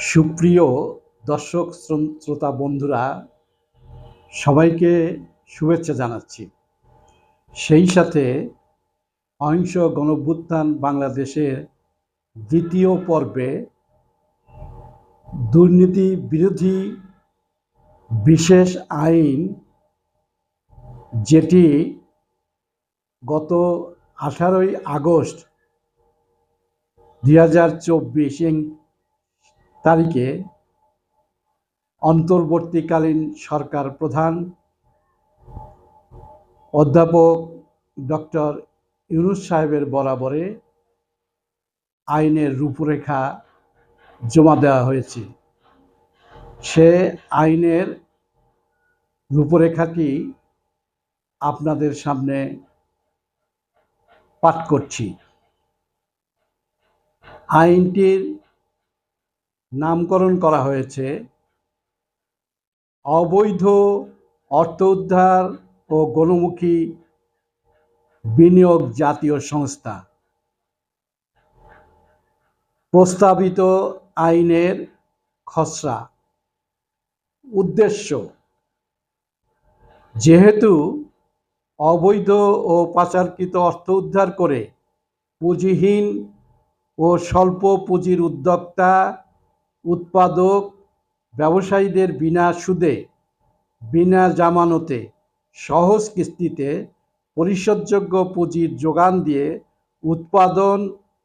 সুপ্রিয় দর্শক শ্রো- শ্রোতা, বন্ধুরা, সবাইকে শুভেচ্ছা জানাচ্ছি। সেই সাথে অহিংস গণভ্যুত্থান বাংলাদেশের দ্বিতীয় পর্বে দুর্নীতি বিরোধী বিশেষ আইন, যেটি গত আঠারোই আগস্ট দুই হাজার চব্বিশ তারিখে অন্তর্বর্তীকালীন সরকার প্রধান অধ্যাপক ডক্টর ইউনুস সাহেবের বরাবরে আইনের রূপরেখা জমা দেওয়া হয়েছে। সে আইনের রূপরেখাটি আপনাদের সামনে পাঠ করছি। আইনটির নামকরণ করা হয়েছে। অবৈধ অর্থ উদ্ধার ও গণমুখী বিনিয়োগ জাতীয় সংস্থা। প্রস্তাবিত আইনের খসড়া। উদ্দেশ্য, যেহেতু অবৈধ ও পাচারকৃত অর্থ উদ্ধার করে পুঁজিহীন ও স্বল্প পুঁজির উদ্যোক্তা উৎপাদক ব্যবসায়ীদের বিনা সুদে, বিনা জামানতে সহজ কিস্তিতে পরিশোধযোগ্য পুঁজির যোগান দিয়ে উৎপাদন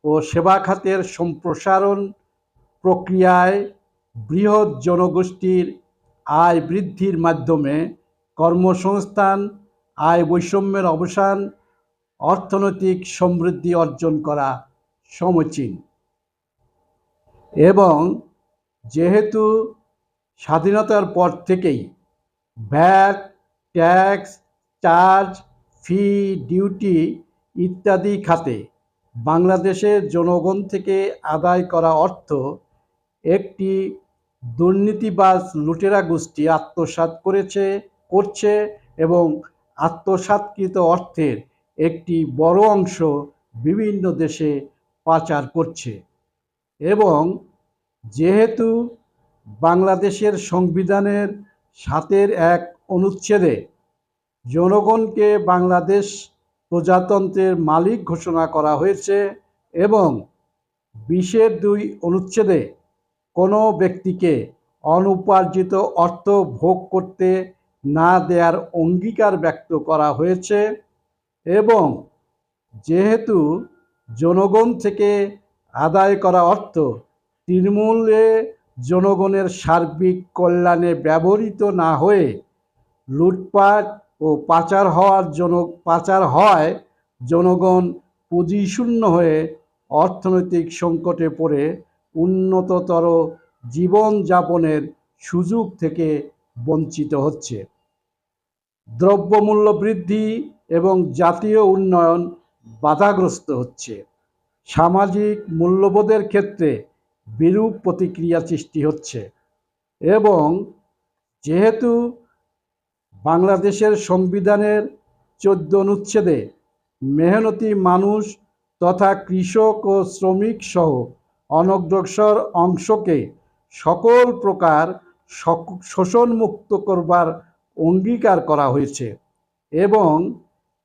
ও সেবা খাতের সম্প্রসারণ প্রক্রিয়ায় বৃহৎ জনগোষ্ঠীর আয় বৃদ্ধির মাধ্যমে কর্মসংস্থান, আয় বৈষম্যের অবসান, অর্থনৈতিক সমৃদ্ধি অর্জন করা সমচীন। এবং যেহেতু স্বাধীনতার পর থেকেই VAT tax, charge, fee, duty ইত্যাদি খাতে বাংলাদেশের জনগণ থেকে আদায় করা অর্থ একটি দুর্নীতিবাজ লুটেরা গোষ্ঠী আত্মসাৎ করেছে, করছে এবং আত্মসাৎকৃত অর্থের একটি বড় অংশ বিভিন্ন দেশে পাচার করছে এবং যেহেতু বাংলাদেশের সংবিধানের সাতের এক অনুচ্ছেদে জনগণকে বাংলাদেশ প্রজাতন্ত্রের মালিক ঘোষণা করা হয়েছে এবং বিশের দুই অনুচ্ছেদে কোনো ব্যক্তিকে অনুপার্জিত অর্থ ভোগ করতে না দেওয়ার অঙ্গীকার ব্যক্ত করা হয়েছে এবং যেহেতু জনগণ থেকে আদায় করা অর্থ তৃণমূলে জনগণের সার্বিক কল্যাণে ব্যবহৃত না হয়ে লুটপাট ও পাচার হওয়ার জন পাচার হয় জনগণ পুঁজিশূন্য হয়ে অর্থনৈতিক সংকটে পড়ে উন্নততর জীবনযাপনের সুযোগ থেকে বঞ্চিত হচ্ছে। দ্রব্যমূল্য বৃদ্ধি এবং জাতীয় উন্নয়ন বাধাগ্রস্ত হচ্ছে। সামাজিক মূল্যবোধের ক্ষেত্রে বিরূপ প্রতিক্রিয়া সৃষ্টি হচ্ছে এবং যেহেতু বাংলাদেশের সংবিধানের চোদ্দ অনুচ্ছেদে মেহনতি মানুষ তথা কৃষক ও শ্রমিক সহ অনগ্রসর অংশকে সকল প্রকার শোষণমুক্ত করবার অঙ্গীকার করা হয়েছে এবং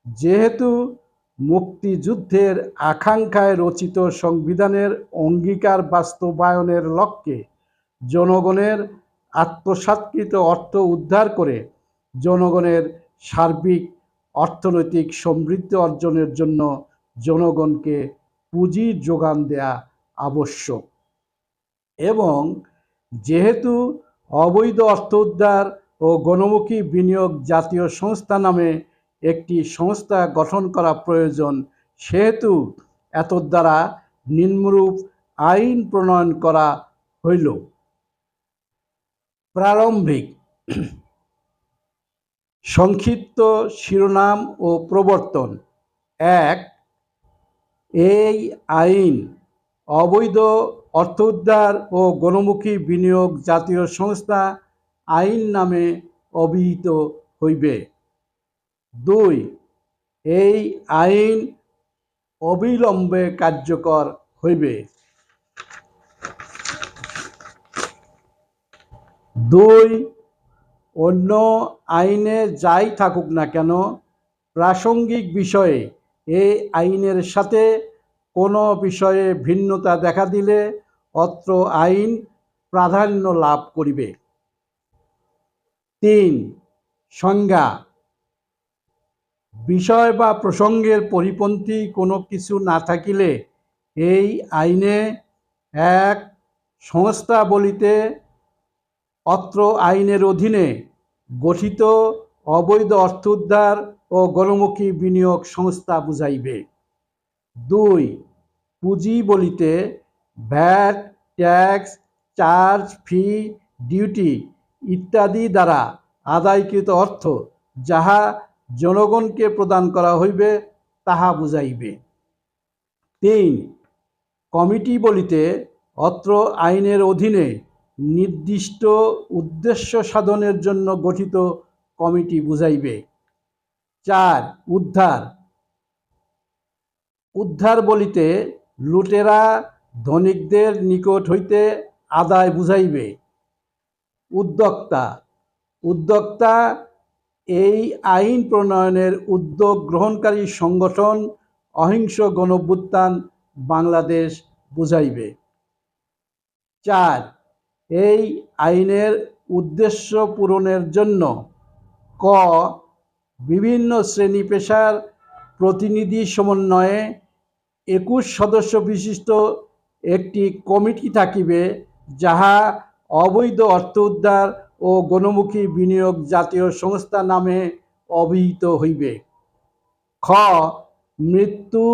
যেহেতু মুক্তিযুদ্ধের আকাঙ্ক্ষায় রচিত সংবিধানের অঙ্গীকার বাস্তবায়নের লক্ষ্যে জনগণের আত্মসাৎকৃত অর্থ উদ্ধার করে জনগণের সার্বিক অর্থনৈতিক সমৃদ্ধি অর্জনের জন্য জনগণকে পুঁজির যোগান দেয়া আবশ্যক। এবং যেহেতু অবৈধ অর্থ উদ্ধার ও গণমুখী বিনিয়োগ জাতীয় সংস্থা নামে একটি সংস্থা গঠন করা প্রয়োজন, সেহেতু এত দ্বারা নিম্নরূপ আইন প্রণয়ন করা হইল। প্রারম্ভিক সংক্ষিপ্ত শিরোনাম ও প্রবর্তন। এক, এই আইন অবৈধ অর্থ উদ্ধার ও গণমুখী বিনিয়োগ জাতীয় সংস্থা আইন নামে অভিহিত হইবে। দুই, এই আইন অবিলম্বে কার্যকর হইবে। দুই, অন্য আইনে যাই থাকুক না কেন, প্রাসঙ্গিক বিষয়ে এই আইনের সাথে কোনো বিষয়ে ভিন্নতা দেখা দিলে অত্র আইন প্রাধান্য লাভ করিবে। তিন, সংজ্ঞা বিষয় বা প্রসঙ্গের পরিপন্থী কোনো কিছু না থাকিলে এই আইনে এক সংস্থা বলিতে অত্র আইনের অধীনে গঠিত অবৈধ অর্থ উদ্ধার ও গণমুখী বিনিয়োগ সংস্থা বুঝাইবে। দুই, পুঁজি বলিতে VAT tax charge fee duty ইত্যাদি দ্বারা আদায়কৃত অর্থ যাহা জনগণকে প্রদান করা হইবে, তাহা বুঝাইবে। তিন, কমিটি বলিতে অত্র আইনের অধীনে নির্দিষ্ট উদ্দেশ্য সাধনের জন্য গঠিত কমিটি বুঝাইবে। চার, উদ্ধার। উদ্ধার বলিতে লুটেরা ধনিকদের নিকট হইতে আদায় বুঝাইবে। উদ্যোক্তা। উদ্যোক্তা এই আইন প্রণয়নের উদ্যোগ গ্রহণকারী সংগঠন অহিংস গণভ্যুত্থান বাংলাদেশ বুঝাইবে। চার, এই আইনের উদ্দেশ্য পূরণের জন্য ক, বিভিন্ন শ্রেণি পেশার প্রতিনিধি সমন্বয়ে একুশ সদস্য বিশিষ্ট একটি কমিটি থাকিবে, যাহা অবৈধ অর্থ উদ্ধার ও গণমুখী বিনিয়োগ জাতীয় সংস্থা নামে অভিহিত হইবে। খ, মৃত্যু,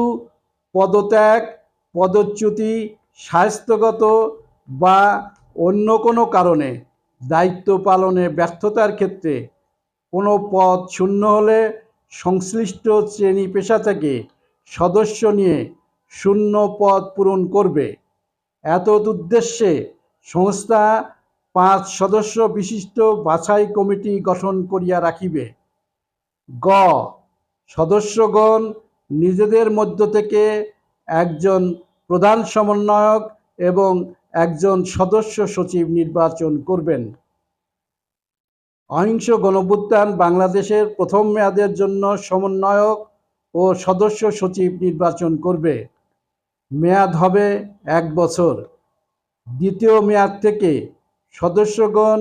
পদত্যাগ, পদচ্যুতি, স্বাস্থ্যগত বা অন্য কোনো কারণে দায়িত্ব পালনে ব্যর্থতার ক্ষেত্রে কোনো পদ শূন্য হলে সংশ্লিষ্ট শ্রেণি পেশা থেকে সদস্য নিয়ে শূন্য পদ পূরণ করবে। এতদ উদ্দেশ্যে সংস্থা পাঁচ সদস্য বিশিষ্ট বাছাই কমিটি গঠন করিয়া রাখিবে। গ, সদস্যগণ নিজেদের মধ্য থেকে একজন প্রধান সমন্বয়ক এবং একজন সদস্য সচিব নির্বাচন করবেন। অহিংস গণভ্যুত্থান বাংলাদেশের প্রথম মেয়াদের জন্য সমন্বয়ক ও সদস্য সচিব নির্বাচন করবে। মেয়াদ হবে এক বছর। দ্বিতীয় মেয়াদ থেকে সদস্যগণ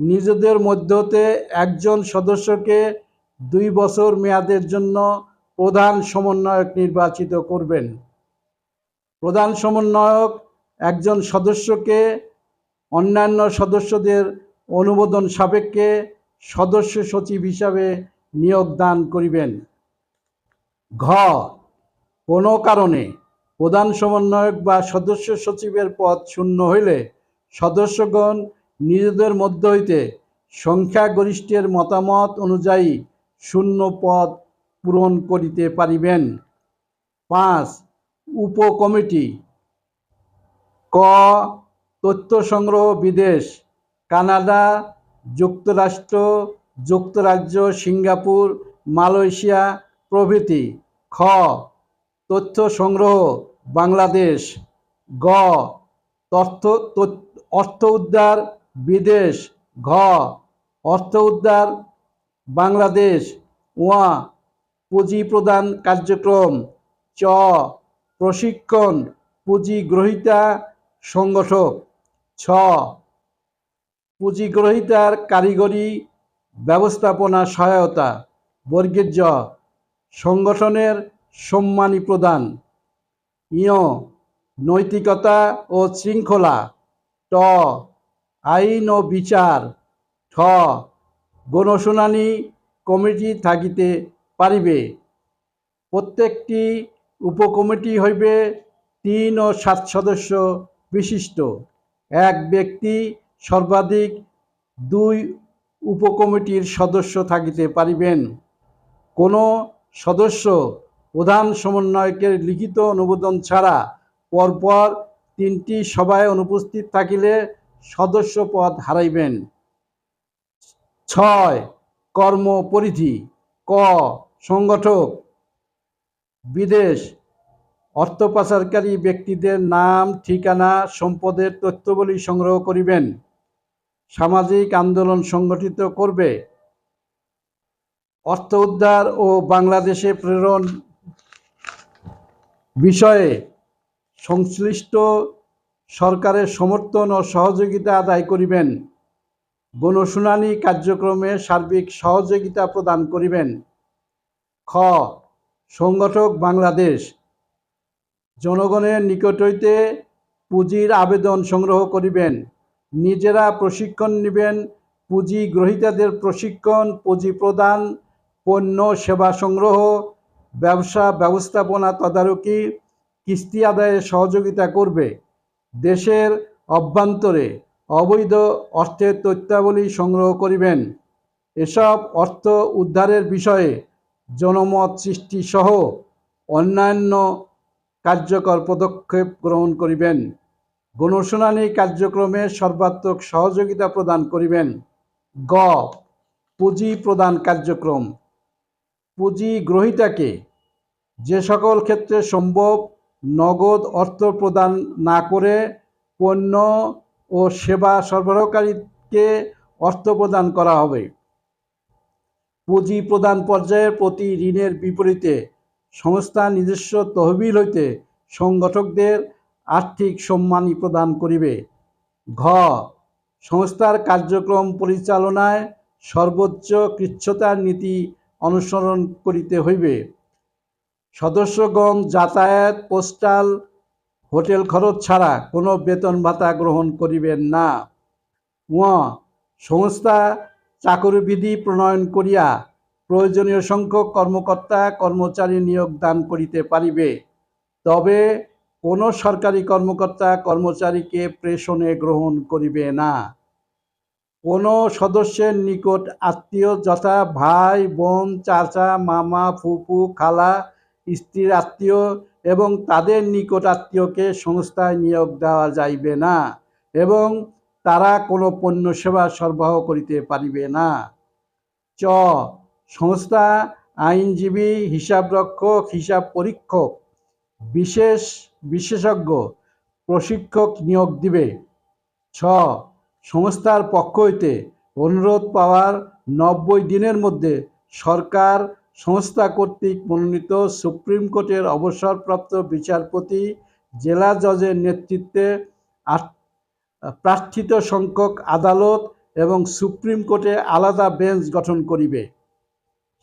নিজেদের মধ্যতে একজন সদস্যকে দুই বছর মেয়াদের জন্য প্রধান সমন্বয়ক নির্বাচিত করবেন। প্রধান সমন্বয়ক একজন সদস্যকে, অন্যান্য সদস্যদের অনুমোদন সাপেক্ষে সদস্য সচিব হিসাবে নিয়োগ দান করিবেন। ঘ, কোনো কারণে প্রধান সমন্বয়ক বা সদস্য সচিবের পদ শূন্য হইলে সদস্যগণ নিজেদের মধ্য হইতে সংখ্যাগরিষ্ঠের মতামত অনুযায়ী শূন্য পদ পূরণ করিতে পারিবেন। পাঁচ, উপকমিটি। ক, তথ্য সংগ্রহ বিদেশ, কানাডা, যুক্তরাষ্ট্র, যুক্তরাজ্য, সিঙ্গাপুর, মালয়েশিয়া প্রভৃতি। খ, তথ্য সংগ্রহ বাংলাদেশ। গ, তথ্য অর্থ উদ্ধার বিদেশ, ঘ, অর্থ উদ্ধার বাংলাদেশ ওয়া পুঁজি প্রদান কার্যক্রম, চ, প্রশিক্ষণ, পুঁজি গ্রহিতা সংগঠক, ছ, পুঁজি গ্রহিতার কারিগরি ব্যবস্থাপনা সহায়তা, বর্গের জ, সংগঠনের সম্মানী প্রদান ইয় নৈতিকতা ও শৃঙ্খলা ট, আইন ও বিচার, ঠ, গণশুনানি কমিটি থাকিতে পারিবে। প্রত্যেকটি উপকমিটি হইবে তিন ও সাত সদস্য বিশিষ্ট। এক ব্যক্তি সর্বাধিক দুই উপকমিটির সদস্য থাকিতে পারিবেন। কোনো সদস্য প্রধান সমন্বয়কের লিখিত অনুমোদন ছাড়া পরপর তিনটি সভায় অনুপস্থিত থাকিলে সদস্য পদ হারাইবেন। ছয় কর্ম পরিধি ক, সংগঠক। বিদেশ অর্থ পাচারকারী ব্যক্তিদের নাম, ঠিকানা, সম্পদের তথ্যবলী সংগ্রহ করিবেন। সামাজিক আন্দোলন সংগঠিত করবে। অর্থ উদ্ধার ও বাংলাদেশে প্রেরণ বিষয়ে সংশ্লিষ্ট সরকারের সমর্থন ও সহযোগিতা আদায় করিবেন। গণশুনানি কার্যক্রমে সার্বিক সহযোগিতা প্রদান করিবেন। খ, সংগঠক বাংলাদেশ। জনগণের নিকট হইতে পুঁজির আবেদন সংগ্রহ করিবেন। নিজেরা প্রশিক্ষণ নেবেন। পুঁজি গ্রহীতাদের প্রশিক্ষণ, পুঁজি প্রদান, পণ্য, সেবা সংগ্রহ, ব্যবসা ব্যবস্থাপনা তদারকি কিস্তি আদায়ে সহযোগিতা করবে। দেশের অভ্যন্তরে অবৈধ অর্থের তথ্যাবলী সংগ্রহ করিবেন। এসব অর্থ উদ্ধারের বিষয়ে জনমত সৃষ্টি সহ অন্যান্য কার্যকর পদক্ষেপ গ্রহণ করিবেন। গণশুনানি কার্যক্রমে সর্বাত্মক সহযোগিতা প্রদান করিবেন। গ. পুঁজি প্রদান কার্যক্রম। পুঁজি গ্রহীতাকে যে সকল ক্ষেত্রে সম্ভব নগদ অর্থ প্রদান না করে পণ্য ও সেবা সরবরাহকারীকে অর্থ প্রদান করা হবে। পুঁজি প্রদান পর্যায়ে প্রতি ঋণের বিপরীতে সংস্থা নিজস্ব তহবিল হইতে সংগঠকদের আর্থিক সম্মানী প্রদান করিবে। ঘ, সংস্থার কার্যক্রম পরিচালনায় সর্বোচ্চ কৃচ্ছতার নীতি অনুসরণ করিতে হইবে। সদস্যগণ যাতায়াত, পোস্টাল, হোটেল খরচ ছাড়া কোনো বেতন ভাতা গ্রহণ করিবেন না। সংস্থা চাকরিবিধি প্রণয়ন করিয়া প্রয়োজনীয় সংখ্যক কর্মকর্তা, কর্মচারী নিয়োগ দান করিতে পারিবে। তবে কোনো সরকারি কর্মকর্তা, কর্মচারীকে প্রেষণে গ্রহণ করিবে না। কোনো সদস্যের নিকট আত্মীয়, যথা ভাই, বোন, চাচা, মামা, ফুফু, খালা স্ত্রীর আত্মীয় এবং তাদের নিকট আত্মীয়কে সংস্থায় নিয়োগ দেওয়া যাইবে না এবং তারা কোনো পণ্য সেবা সরবরাহ করিতে পারিবে না। চ, সংস্থা আইনজীবী, হিসাবরক্ষক, হিসাব পরীক্ষক, বিশেষ বিশেষজ্ঞ, প্রশিক্ষক নিয়োগ দিবে। ছ, সংস্থার পক্ষ হইতে অনুরোধ পাওয়ার নব্বই দিনের মধ্যে সরকার সংস্থা কর্তৃক মনোনীত সুপ্রিম কোর্টের অবসরপ্রাপ্ত বিচারপতি, জেলা জজের নেতৃত্বে প্রার্থিত সংখ্যক আদালত এবং সুপ্রিম কোর্টে আলাদা বেঞ্চ গঠন করিবে।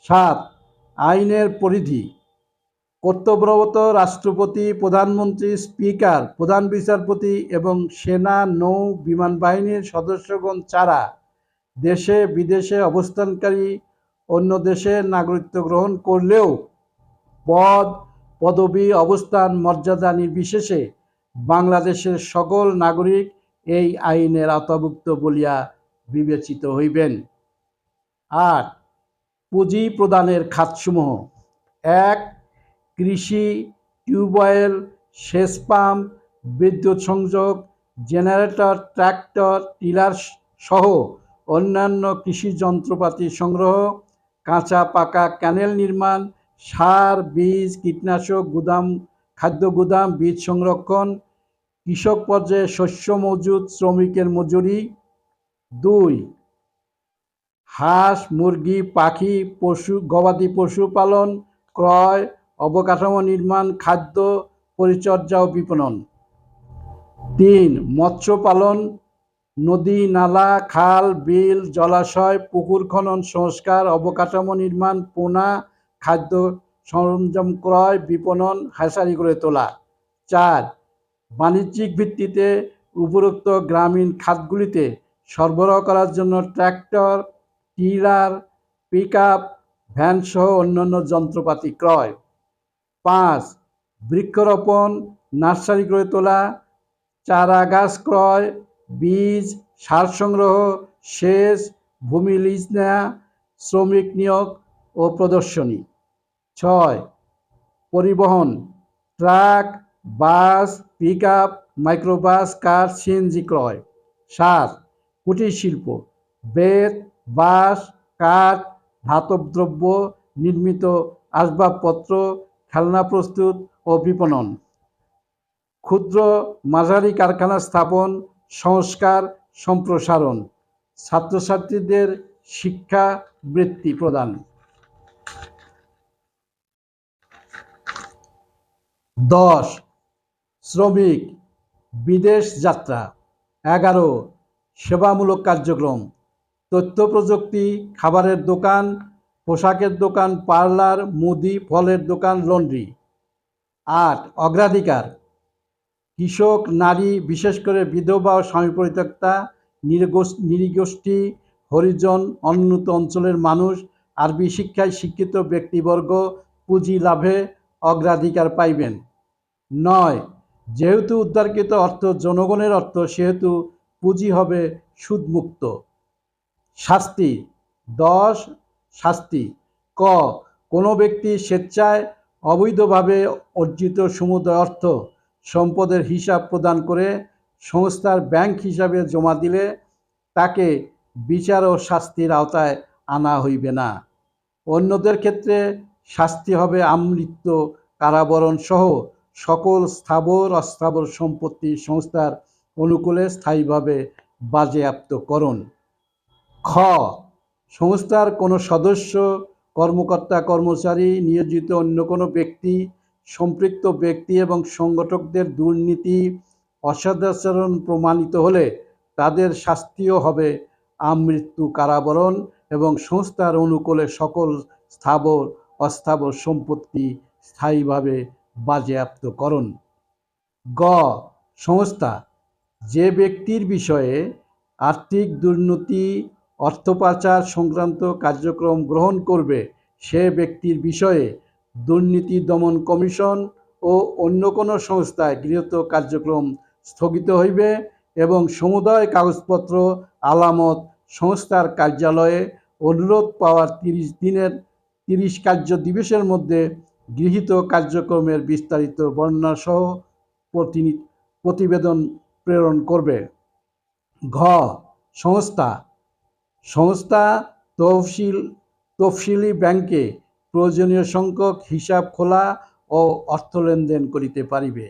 সাত, আইনের পরিধি। কর্তব্যরত রাষ্ট্রপতি, প্রধানমন্ত্রী, স্পিকার, প্রধান বিচারপতি এবং সেনা, নৌ, বিমান বাহিনীর সদস্যগণ ছাড়া দেশে বিদেশে অবস্থানকারী অন্য দেশের নাগরিকত্ব গ্রহণ করলেও পদ, পদবি, অবস্থান, মর্যাদা নির্বিশেষে বাংলাদেশের সকল নাগরিক এই আইনের আওতাভুক্ত বলিয়া বিবেচিত হইবেন। আট পুঁজি প্রদানের খাতসমূহ। এক, কৃষি, টিউবওয়েল, সেচ পাম্প, বিদ্যুৎ সংযোগ, জেনারেটর ট্রাক্টর টিলার সহ অন্যান্য কৃষি যন্ত্রপাতি সংগ্রহ কাঁচা পাকা ক্যানেল নির্মাণ, সার, বীজ, কীটনাশক, গুদাম, খাদ্য গুদাম, বীজ সংরক্ষণ, কৃষক পর্যায়ে শস্য মজুদ শ্রমিকের মজুরি। দুই, হাঁস, মুরগি, পাখি, পশু, গবাদি পশু পালন, ক্রয়, অবকাঠামো নির্মাণ, খাদ্য পরিচর্যা ও বিপণন। তিন, মৎস্য পালন নদী, নালা, খাল, বিল, জলাশয়, পুকুর খনন, সংস্কার, অবকাঠামো নির্মাণ, পোনা, খাদ্য সরঞ্জাম ক্রয়, বিপণন, হাসারি করে তোলা। চার, বাণিজ্যিক ভিত্তিতে উপরোক্ত গ্রামীণ খাতগুলিতে সরবরাহ করার জন্য ট্র্যাক্টর, টিলার পিক আপ ভ্যানসহ অন্যান্য যন্ত্রপাতি ক্রয়। পাঁচ, বৃক্ষরোপণ, নার্সারি গড়ে তোলা চারা গাছ ক্রয় বীজ, সার সংগ্রহ, সেচ, ভূমি লিজ নেওয়া শ্রমিক নিয়োগ ও প্রদর্শনী। ছয়, পরিবহন, truck, bus pick up microbus, car, CNG ক্রয়। সাত, কুটির শিল্প, বেত, বাঁশ, কাঠ ধাতব দ্রব্য নির্মিত আসবাবপত্র, খেলনা প্রস্তুত ও বিপণন। ক্ষুদ্র মাঝারি কারখানা স্থাপন সংস্কার সম্প্রসারণ, ছাত্রছাত্রীদের শিক্ষা বৃত্তি প্রদান। দশ, শ্রমিক, বিদেশ যাত্রা। এগারো, সেবামূলক কার্যক্রম, তথ্য প্রযুক্তি, খাবারের দোকান, পোশাকের দোকান, পার্লার, মুদি, ফলের দোকান, লন্ড্রি। আট, অগ্রাধিকার। কৃষক, নারী, বিশেষ করে বিধবা ও স্বামী পরিত্যক্তা, নিরগোষ- নিরীগোষ্ঠী, হরিজন, অনুন্নত অঞ্চলের মানুষ, আরবি শিক্ষায় শিক্ষিত ব্যক্তিবর্গ, পুঁজি লাভে অগ্রাধিকার পাইবেন। নয়, যেহেতু উদ্ধারকৃত অর্থ জনগণের অর্থ, সেহেতু পুঁজি হবে সুদমুক্ত। শাস্তি, দশ, শাস্তি। ক, কোনো ব্যক্তি স্বেচ্ছায় অবৈধভাবে অর্জিত সমুদয় অর্থ সম্পদের হিসাব প্রদান করে সংস্থার ব্যাংক হিসাবে জমা দিলে তাকে বিচার ও শাস্তির আওতায় আনা হইবে না। অন্যদের ক্ষেত্রে শাস্তি হবে আমৃত্য, কারাবরণ সহ সকল স্থাবর অস্থাবর সম্পত্তি সংস্থার অনুকূলে স্থায়ীভাবে বাজেয়াপ্তকরণ। খ, সংস্থার কোনো সদস্য, কর্মকর্তা, কর্মচারী, নিয়োজিত অন্য কোনো ব্যক্তি সম্পৃক্ত ব্যক্তি এবং সংগঠকদের দুর্নীতি অসদাচরণ প্রমাণিত হলে তাদের শাস্তিও হবে। আমৃত্যু কারাবরণ এবং সংস্থার অনুকূলে সকল স্থাবর, অস্থাবর সম্পত্তি স্থায়ীভাবে বাজেয়াপ্তকরণ। গ, সংস্থা। যে ব্যক্তির বিষয়ে আর্থিক দুর্নীতি, অর্থ পাচার সংক্রান্ত কার্যক্রম গ্রহণ করবে, সে ব্যক্তির বিষয়ে দুর্নীতি দমন কমিশন ও অন্য কোনো সংস্থায় গৃহীত কার্যক্রম স্থগিত হইবে এবং সমুদায় কাগজপত্র আলামত সংস্থার কার্যালয়ে অনুরোধ পাওয়ার তিরিশ দিনের তিরিশ কার্য দিবসের মধ্যে গৃহীত কার্যক্রমের বিস্তারিত বর্ণনাসহ প্রতিনি প্রতিবেদন প্রেরণ করবে। ঘ, সংস্থা। সংস্থা তহসিল তফসিলি ব্যাংকে প্রয়োজনীয় সংখ্যক হিসাব খোলা ও অর্থ লেনদেন করিতে পারিবে।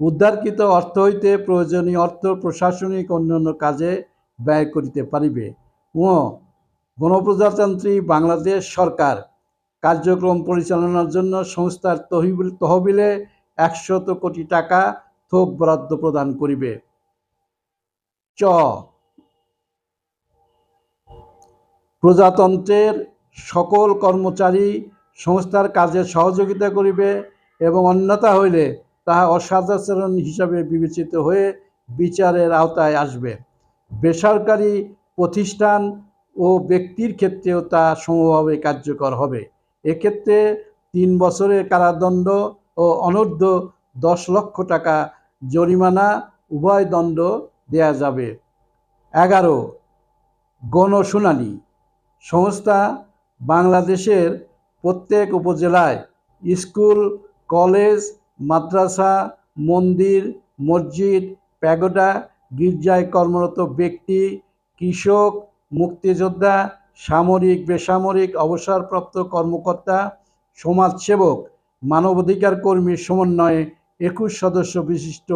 উদ্ধারকৃত অর্থ হইতে প্রয়োজনীয় অর্থ প্রশাসনিক অন্যান্য কাজে ব্যয় করিতে পারিবে। ও গণপ্রজাতন্ত্রী বাংলাদেশ সরকার কার্যক্রম পরিচালনার জন্য সংস্থার তহবিল, তহবিলে একশত কোটি টাকা থোক বরাদ্দ প্রদান করিবে। চ, প্রজাতন্ত্রের সকল কর্মচারী সংস্থার কাজে সহযোগিতা করিবে এবং অন্যথা হইলে তাহা অসদাচরণ হিসাবে বিবেচিত হয়ে বিচারের আওতায় আসবে। বেসরকারি প্রতিষ্ঠান ও ব্যক্তির ক্ষেত্রেও তা সমভাবে কার্যকর হবে। এক্ষেত্রে তিন বছরের কারাদণ্ড ও অনূর্ধ্ব দশ লক্ষ টাকা জরিমানা, উভয় দণ্ড দেয়া যাবে। এগারো, গণশুনানি। সংস্থা বাংলাদেশের প্রত্যেক উপজেলায় স্কুল, কলেজ, মাদ্রাসা, মন্দির, মসজিদ, প্যাগোডা, গির্জায় কর্মরত ব্যক্তি, কৃষক, মুক্তিযোদ্ধা, সামরিক, বেসামরিক অবসরপ্রাপ্ত কর্মকর্তা, সমাজসেবক, মানবাধিকার কর্মীর সমন্বয়ে একুশ সদস্য বিশিষ্ট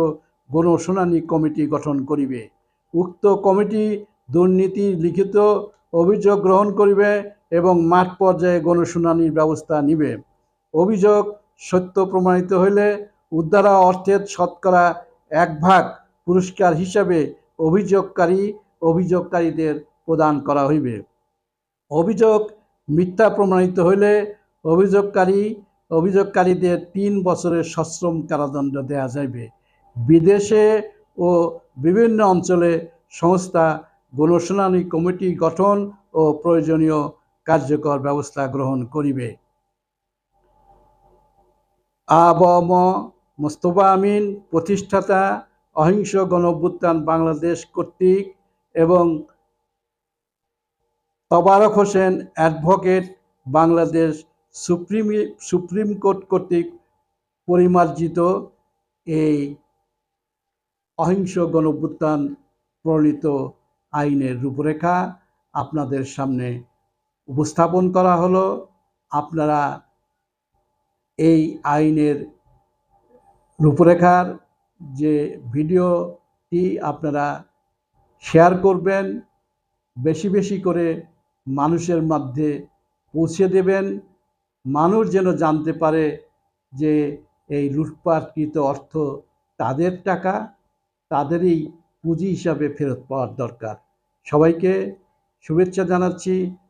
গণশুনানি কমিটি গঠন করিবে। উক্ত কমিটি দুর্নীতির লিখিত অভিযোগ গ্রহণ করিবে এবং মাঠ পর্যায়ে গণশুনানির ব্যবস্থা নিবে। অভিযোগ সত্য প্রমাণিত হইলে উদ্ধারা অর্থের শতকরা এক ভাগ পুরস্কার হিসাবে অভিযোগকারী অভিযোগকারীদের প্রদান করা হইবে। অভিযোগ মিথ্যা প্রমাণিত হইলে অভিযোগকারী অভিযোগকারীদের তিন বছরের সশ্রম কারাদণ্ড দেওয়া যাইবে। বিদেশে ও বিভিন্ন অঞ্চলে সংস্থা গণশুনানি কমিটি গঠন ও প্রয়োজনীয় কার্যকর ব্যবস্থা গ্রহণ করিবে। আবম মোস্তফা আমিন প্রতিষ্ঠাতা অহিংস গণঅভ্যুত্থান বাংলাদেশ কর্তৃক এবং Tabarak Hossain advocate Bangladesh supreme supreme court কর্তৃক পরিমার্জিত এই অহিংস গণঅভ্যুত্থান প্রণীত আইনের রূপরেখা আপনাদের সামনে উপস্থাপন করা হলো, আপনারা এই আইনের রূপরেখার যে ভিডিওটি আপনারা শেয়ার করবেন, বেশি বেশি করে মানুষের মধ্যে পৌঁছে দেবেন। মানুষ যেন জানতে পারে যে এই লুটপাটকৃত অর্থ তাদের টাকা, তাদেরই পুঁজি হিসাবে ফেরত পাওয়ার দরকার। সবাইকে শুভেচ্ছা জানাচ্ছি।